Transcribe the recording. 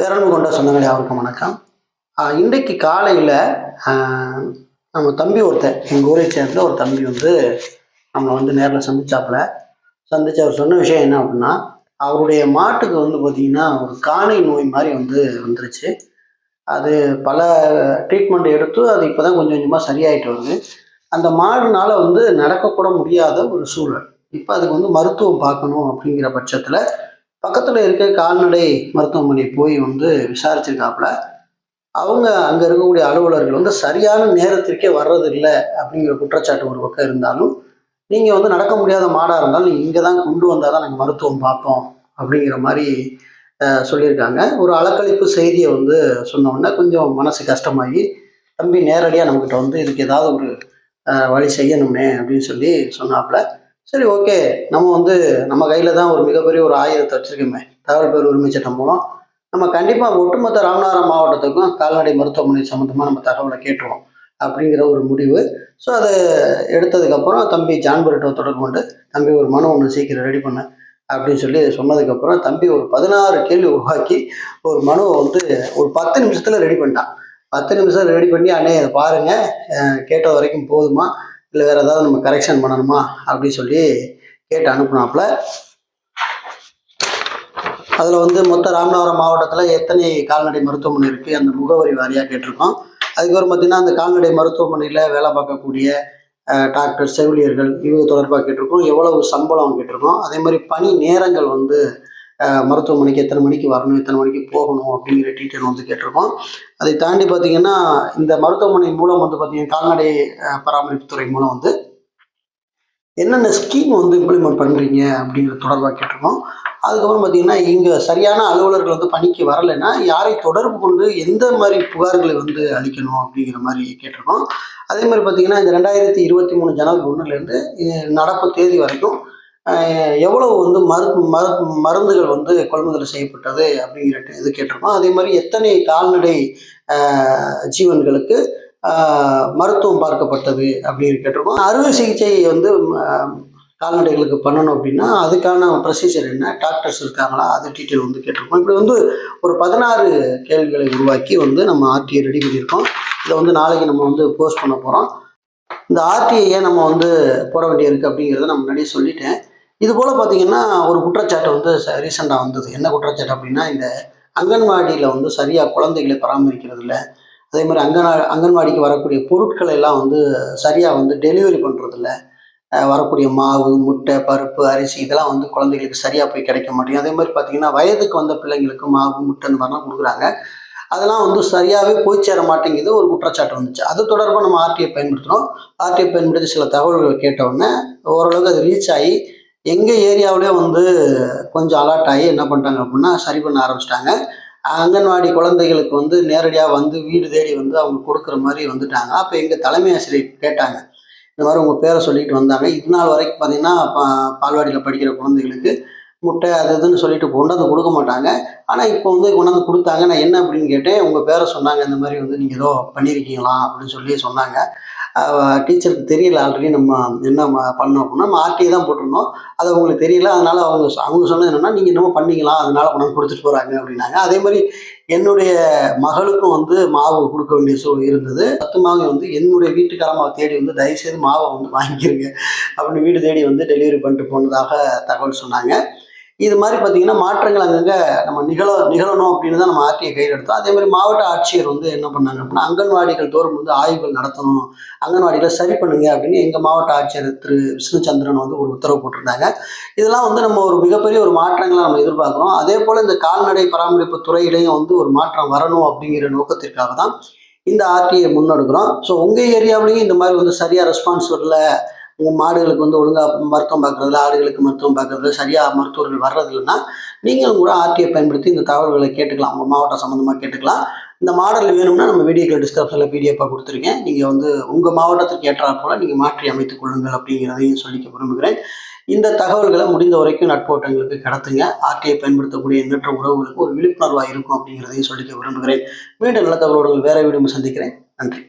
பேரன்பு கொண்ட சொந்தங்களே அவருக்கும் வணக்கம். இன்றைக்கு காலையில் நம்ம தம்பி ஒருத்தன் எங்கள் ஊரை சேர்ந்த ஒரு தம்பி வந்து நம்மளை வந்து நேரில் சந்திச்சாப்புல. சந்திச்சு அவர் சொன்ன விஷயம் என்ன அப்படின்னா அவருடைய மாட்டுக்கு வந்து பார்த்திங்கன்னா ஒரு காணை நோய் மாதிரி வந்து வந்துருச்சு. அது பல ட்ரீட்மெண்ட் எடுத்து அது இப்போ தான் கொஞ்சம் கொஞ்சமாக சரியாயிட்டு வருது. அந்த மாடுனால வந்து நடக்கக்கூட முடியாத ஒரு சூழல். இப்போ அதுக்கு வந்து மருத்துவம் பார்க்கணும் அப்படிங்கிற பட்சத்தில் பக்கத்தில் இருக்க கால்நடை மருத்துவமனை போய் வந்து விசாரிச்சிருக்காப்புல அவங்க அங்கே இருக்கக்கூடிய அலுவலர்கள் வந்து சரியான நேரத்திற்கே வர்றதில்லை அப்படிங்கிற குற்றச்சாட்டு ஒரு பக்கம் இருந்தாலும் நீங்கள் வந்து நடக்க முடியாத மாடாக இருந்தாலும் நீங்கள் இங்கே தான் கொண்டு வந்தால் தான் நாங்கள் மருத்துவம் பார்ப்போம் அப்படிங்கிற மாதிரி சொல்லியிருக்காங்க. ஒரு அலக்கழிப்பு செய்தியை வந்து சொன்ன கொஞ்சம் மனசு கஷ்டமாகி தம்பி நேரடியாக நம்மக்கிட்ட வந்து இதுக்கு ஏதாவது ஒரு வழி செய்யணுமே அப்படின்னு சொல்லி சொன்னாப்புல. சரி ஓகே. நம்ம வந்து நம்ம கையில் தான் ஒரு மிகப்பெரிய ஒரு ஆயுதத்தை வச்சுருக்கோமே. தகவல் பேர் உரிமை சட்டம் மூலம். நம்ம கண்டிப்பாக ஒட்டுமொத்த ராமநாதபுரம் மாவட்டத்துக்கும் கால்நடை மருத்துவமனை சம்மந்தமாக நம்ம தகவலை கேட்டுருவோம் அப்படிங்கிற ஒரு முடிவு. ஸோ அதை எடுத்ததுக்கப்புறம் தம்பி ஜான்பர்கிட்ட தொடர்பு கொண்டு தம்பி ஒரு மனு ஒன்று சீக்கிரம் ரெடி பண்ண அப்படின்னு சொல்லி சொன்னதுக்கப்புறம் தம்பி ஒரு பதினாறு கேள்வி உருவாக்கி ஒரு மனுவை வந்து ஒரு பத்து நிமிஷத்தில் ரெடி பண்ணிட்டான். பத்து நிமிஷம் ரெடி பண்ணி அண்ணே இதை பாருங்கள் கேட்ட வரைக்கும் போதுமா? இல்லை வேறு ஏதாவது நம்ம கரெக்ஷன் பண்ணணுமா அப்படின்னு சொல்லி கேட்டு அனுப்புனாப்புல. அதில் வந்து மொத்த ராமநாதபுரம் மாவட்டத்தில் எத்தனை கால்நடை மருத்துவமனை இருக்குது அந்த முகவரி வாரியாக கேட்டிருக்கோம். அதுக்கப்புறம் பார்த்தீங்கன்னா அந்த கால்நடை மருத்துவமனையில் வேலை பார்க்கக்கூடிய டாக்டர் செவிலியர்கள் இவங்க தொடர்பாக கேட்டிருக்கோம். எவ்வளவு சம்பளம் கேட்டிருக்கோம். அதே மாதிரி பணி நேரங்கள் வந்து மருத்துவமனைக்கு எத்தனை மணிக்கு வரணும் எத்தனை மணிக்கு போகணும் அப்படிங்கிற டீட்டெயில் வந்து கேட்டிருக்கோம். அதை தாண்டி பார்த்தீங்கன்னா இந்த மருத்துவமனை மூலம் வந்து பார்த்தீங்கன்னா கால்நடை பராமரிப்புத்துறை மூலம் வந்து என்னென்ன ஸ்கீம் வந்து இம்ப்ளிமெண்ட் பண்ணுறீங்க அப்படிங்கிற தொடர்பாக கேட்டிருக்கோம். அதுக்கப்புறம் பார்த்தீங்கன்னா இங்கே சரியான அலுவலர்கள் வந்து பணிக்கு வரலைன்னா யாரை தொடர்பு கொண்டு எந்த மாதிரி புகார்களை வந்து அளிக்கணும் அப்படிங்கிற மாதிரி கேட்டிருக்கோம். அதே மாதிரி பார்த்தீங்கன்னா இந்த ரெண்டாயிரத்தி இருபத்தி மூணு ஜனவரி ஒன்றுலேருந்து நடப்பு தேதி வரைக்கும் எவ்வளவு வந்து மரு மரு மருந்துகள் வந்து கொள்முதல் செய்யப்பட்டது அப்படிங்கிற இது கேட்டிருக்கோம். அதே மாதிரி எத்தனை கால்நடை ஜீவன்களுக்கு மருத்துவம் பார்க்கப்பட்டது அப்படின்னு கேட்டிருக்கோம். அறுவை சிகிச்சை வந்து கால்நடைகளுக்கு பண்ணணும் அப்படின்னா அதுக்கான ப்ரொசீஜர் என்ன? டாக்டர்ஸ் இருக்காங்களா? அது டீட்டெயில் வந்து கேட்டிருக்கோம். இப்படி வந்து ஒரு பதினாறு கேள்விகளை உருவாக்கி வந்து நம்ம ஆர்டிஐ ரெடி பண்ணியிருக்கோம். இதை வந்து நாளைக்கு நம்ம வந்து போஸ்ட் பண்ண போகிறோம் இந்த ஆர்டிஐ ஏன் நம்ம வந்து போட வேண்டியிருக்கு அப்படிங்கிறத நான் முன்னாடியே சொல்லிட்டேன். இது போல் பார்த்தீங்கன்னா ஒரு குற்றச்சாட்டு வந்து ரீசெண்டாக வந்தது. என்ன குற்றச்சாட்டு அப்படின்னா இந்த அங்கன்வாடியில் வந்து சரியாக குழந்தைகளை பராமரிக்கிறது இல்லை. அதே மாதிரி அங்கனா அங்கன்வாடிக்கு வரக்கூடிய பொருட்களை எல்லாம் வந்து சரியாக வந்து டெலிவரி பண்ணுறதில்ல வரக்கூடிய மாவு முட்டை பருப்பு அரிசி இதெல்லாம் வந்து குழந்தைகளுக்கு சரியாக போய் கிடைக்க மாட்டேங்குது. அதே மாதிரி பார்த்தீங்கன்னா வயதுக்கு வந்த பிள்ளைங்களுக்கு மாவு முட்டை இந்த மாதிரிலாம் கொடுக்குறாங்க. அதெல்லாம் வந்து சரியாகவே போய் சேர மாட்டேங்குது. ஒரு குற்றச்சாட்டு வந்துச்சு. அது தொடர்பாக நம்ம ஆர்டிஐ பயன்படுத்துகிறோம் ஆர்டிஐ பயன்படுத்தி சில தகவல்களை கேட்டவுடனே ஓரளவுக்கு அது ரீச் ஆகி எங்கள் ஏரியாவிலே வந்து கொஞ்சம் அலர்ட் ஆகி என்ன பண்ணிட்டாங்க அப்படின்னா சரி பண்ண ஆரம்பிச்சிட்டாங்க. அங்கன்வாடி குழந்தைகளுக்கு வந்து நேரடியாக வந்து வீடு தேடி வந்து அவங்க கொடுக்குற மாதிரி வந்துட்டாங்க. அப்போ எங்கள் தலைமை ஆசிரியர் கேட்டாங்க. இந்த மாதிரி உங்கள் பேரை சொல்லிட்டு வந்தாங்க. இது நாள் வரைக்கும் பார்த்தீங்கன்னா பா பால்வாடியில் படிக்கிற குழந்தைகளுக்கு முட்டை அது இதுன்னு சொல்லிட்டு கொண்டாந்து கொடுக்க மாட்டாங்க. ஆனால் இப்போ வந்து கொண்டாந்து கொடுத்தாங்க. நான் என்ன அப்படின்னு கேட்டேன் உங்கள் பேரை சொன்னாங்க. இந்த மாதிரி வந்து நீங்கள் ஏதோ பண்ணியிருக்கீங்களா அப்படின்னு சொல்லி சொன்னாங்க. டீச்சருக்கு தெரியல ஆல்ரெடி நம்ம என்ன பண்ணோம் அப்படின்னா நம்ம ஆர்டிஏ தான் போட்டிருந்தோம். அது அவங்களுக்கு தெரியல. அதனால அவங்க சொ- அவங்க சொன்னது என்னன்னா நீங்கள் என்னமோ பண்ணிக்கலாம் அதனால கொண்டாந்து கொடுத்துட்டு போகிறாங்க அப்படின்னாங்க. அதே மாதிரி என்னுடைய மகளுக்கும் வந்து மாவு கொடுக்க வேண்டிய சூழல் இருந்தது. பத்து மாவு வந்து என்னுடைய வீட்டுக்காரம்மாவை தேடி வந்து தயவுசெய்து மாவை வந்து வாங்கிக்கிறங்க அப்படின்னு வீடு தேடி வந்து டெலிவரி பண்ணிட்டு போனதாக தகவல் சொன்னாங்க. இது மாதிரி பார்த்தீங்கன்னா மாற்றங்கள் அங்கங்கே நம்ம நிகழ நிகழணும் அப்படின்னு தான் நம்ம ஆர்டிஐ கையில் எடுத்தோம். அதே மாதிரி மாவட்ட ஆட்சியர் வந்து என்ன பண்ணாங்க அப்படின்னா அங்கன்வாடிகள் தோறும் வந்து ஆய்வுகள் நடத்தணும். அங்கன்வாடிகளை சரி பண்ணுங்க அப்படின்னு எங்கள் மாவட்ட ஆட்சியர் திரு விஷ்ணுச்சந்திரன் வந்து ஒரு உத்தரவு போட்டிருந்தாங்க. இதெல்லாம் வந்து நம்ம ஒரு மிகப்பெரிய ஒரு மாற்றங்களை நம்ம எதிர்பார்க்குறோம். அதே போல் இந்த கால்நடை பராமரிப்பு துறையிலையும் வந்து ஒரு மாற்றம் வரணும் அப்படிங்கிற நோக்கத்திற்காக தான் இந்த ஆர்டிஐ முன்னெடுக்கிறோம். ஸோ உங்கள் ஏரியாவிலையும் இந்த மாதிரி வந்து சரியாக ரெஸ்பான்ஸ் வரல. மாடுகளுக்கு வந்து ஒழுங்காக மருத்துவம் பார்க்குறதுல ஆடுகளுக்கு மருத்துவம் பார்க்குறதுல சரியாக மருத்துவர்கள் வர்றதில்லைன்னா நீங்களும் கூட ஆர்டிஐ பயன்படுத்தி இந்த தகவல்களை கேட்டுக்கலாம். உங்கள் மாவட்டம் சம்மந்தமாக கேட்டுக்கலாம். இந்த மாடல் வேணும்னா நம்ம வீடியோக்கள் டிஸ்கிரிப்ஷனில் பிடிஎஃபாக கொடுத்துருக்கேன். நீங்கள் வந்து உங்கள் மாவட்டத்துக்கு ஏற்றாற் போல் நீங்கள் மாற்றி அமைத்துக் கொள்ளுங்கள் அப்படிங்கிறதையும் சொல்லிக்க விரும்புகிறேன். இந்த தகவல்களை முடிந்த வரைக்கும் நட்போட்டங்களுக்கு கடத்துங்க. ஆர்டிஐ பயன்படுத்தக்கூடிய எண்ணற்ற உறவுகளுக்கு ஒரு விழிப்புணர்வாக இருக்கும் அப்படிங்கிறதையும் சொல்லிக்க விரும்புகிறேன். மீண்டும் நல்ல தகவலோடு வேற வீடியோ சந்திக்கிறேன். நன்றி.